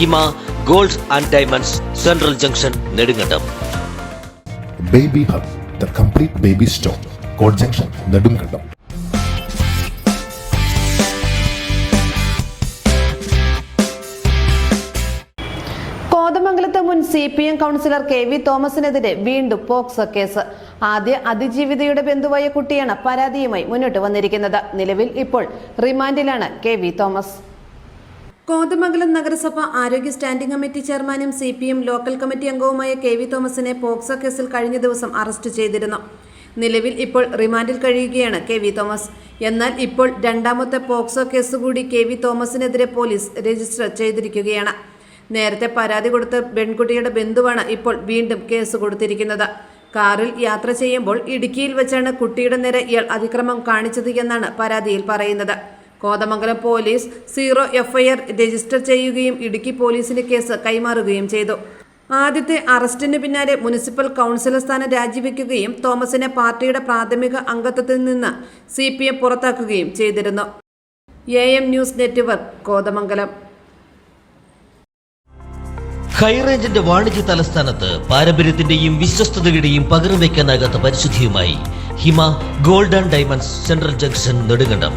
Hima gold and diamonds central junction Nedumkandam. Baby hub the complete baby store code junction Nedumkandam. കോതമംഗലത്ത് മുൻ C P M councillor K V തോമസിനെതിരെ വീണ്ടും POCSO case. ആദ്യ അതിജീവിതയുടെ ബന്ധുവായ കുട്ടിയാണ് പരാതിയുമായി മുന്നോട്ട് വന്നിരിക്കുന്നത്. നിലവിൽ ഇപ്പോൾ റിമാൻഡിലാണ് കെ വി തോമസ്. കോതമംഗലം നഗരസഭ ആരോഗ്യ സ്റ്റാൻഡിംഗ് കമ്മിറ്റി ചെയർമാനും C P M local committee അംഗവുമായ കെ വി തോമസിനെ പോക്സോ കേസിൽ കഴിഞ്ഞ ദിവസം അറസ്റ്റ് ചെയ്തിരുന്നു. നിലവിൽ ഇപ്പോൾ റിമാൻഡിൽ കഴിയുകയാണ് കെ വി തോമസ്. എന്നാൽ ഇപ്പോൾ രണ്ടാമത്തെ പോക്സോ കേസ് കൂടി കെ വി തോമസിനെതിരെ പോലീസ് രജിസ്റ്റർ ചെയ്തിരിക്കുകയാണ്. നേരത്തെ പരാതി കൊടുത്ത പെൺകുട്ടിയുടെ ബന്ധുവാണ് ഇപ്പോൾ വീണ്ടും കേസ് കൊടുത്തിരിക്കുന്നത്. കാറിൽ യാത്ര ചെയ്യുമ്പോൾ ഇടുക്കിയിൽ വെച്ചാണ് കുട്ടിയുടെ നേരെ ഇയാൾ അതിക്രമം കാണിച്ചത് എന്നാണ് പരാതിയിൽ പറയുന്നത്. Kothamangalam police zero FIR register ചെയ്യുകയും ഇടുക്കി പോലീസിന് കേസ് കൈമാറുകയും ചെയ്തു. ആദ്യത്തെ അറസ്റ്റിന് പിന്നാലെ മുനിസിപ്പൽ കൗൺസിലർ സ്ഥാനം രാജിവെക്കുകയും തോമസിനെ പാർട്ടിയുടെ പ്രാഥമിക അംഗത്വത്തിൽ നിന്ന് സി പി എം പുറത്താക്കുകയും ചെയ്തിരുന്നു. A M news network Kothamangalam. ഹൈറേഞ്ചിന്റെ വാണിജ്യ തലസ്ഥാനത്ത് പാരമ്പര്യത്തിന്റെയും വിശ്വസ്തതയുടെയും പകരം വയ്ക്കാനാകാത്ത പരിശുദ്ധിയുമായി Hima gold and diamonds central junction Nedumkandam.